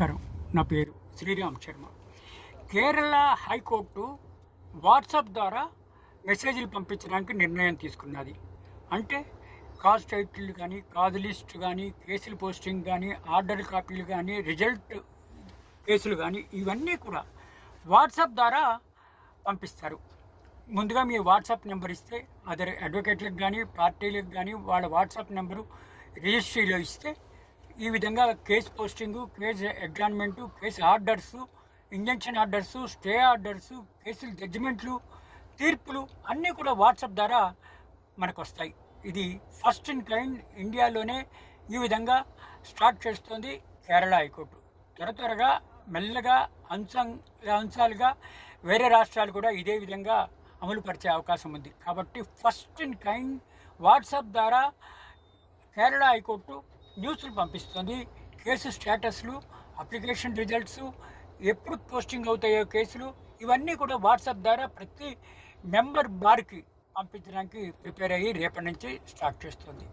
నమస్కారం. నా పేరు Sriram Sharma. Kerala high court WhatsApp ద్వారా మెసేజ్లు పంపించడానికి నిర్ణయం తీసుకున్నది. అంటే కాజ్ టైటిల్ కానీ కాజ్ లిస్ట్ కానీ కేసులు పోస్టింగ్ కానీ ఆర్డర్ కాపీలు కానీ రిజల్ట్ కేసులు కానీ ఇవన్నీ కూడా వాట్సాప్ ద్వారా పంపిస్తారు. ముందుగా మీ వాట్సాప్ నెంబర్ ఇస్తే అదర్ అడ్వకేట్లకు కానీ పార్టీలకు కానీ వాళ్ళ వాట్సాప్ నెంబరు రిజిస్ట్రీలో ఇస్తే ఈ విధంగా case posting case ఎగ్జామ్మెంటు case orders injunction orders stay orders కేసులు జడ్జిమెంట్లు తీర్పులు అన్నీ కూడా వాట్సాప్ ద్వారా మనకు వస్తాయి ఇది ఫస్ట్ ఇన్ కైండ్ ఇండియాలోనే ఈ విధంగా స్టార్ట్ చేస్తోంది కేరళ హైకోర్టు. త్వర త్వరగా మెల్లగా అంశం అంశాలుగా వేరే రాష్ట్రాలు కూడా ఇదే విధంగా అమలు పరిచే అవకాశం ఉంది. కాబట్టి ఫస్ట్ ఇన్ కైండ్ వాట్సాప్ ద్వారా కేరళ హైకోర్టు న్యూస్లు పంపిస్తుంది. కేసు స్టేటస్లు అప్లికేషన్ రిజల్ట్స్ ఎప్పుడు పోస్టింగ్ అవుతాయో కేసులు ఇవన్నీ కూడా వాట్సాప్ ద్వారా ప్రతి మెంబర్ బార్కి పంపించడానికి ప్రిపేర్ అయ్యి రేపటి నుంచి స్టార్ట్ చేస్తుంది.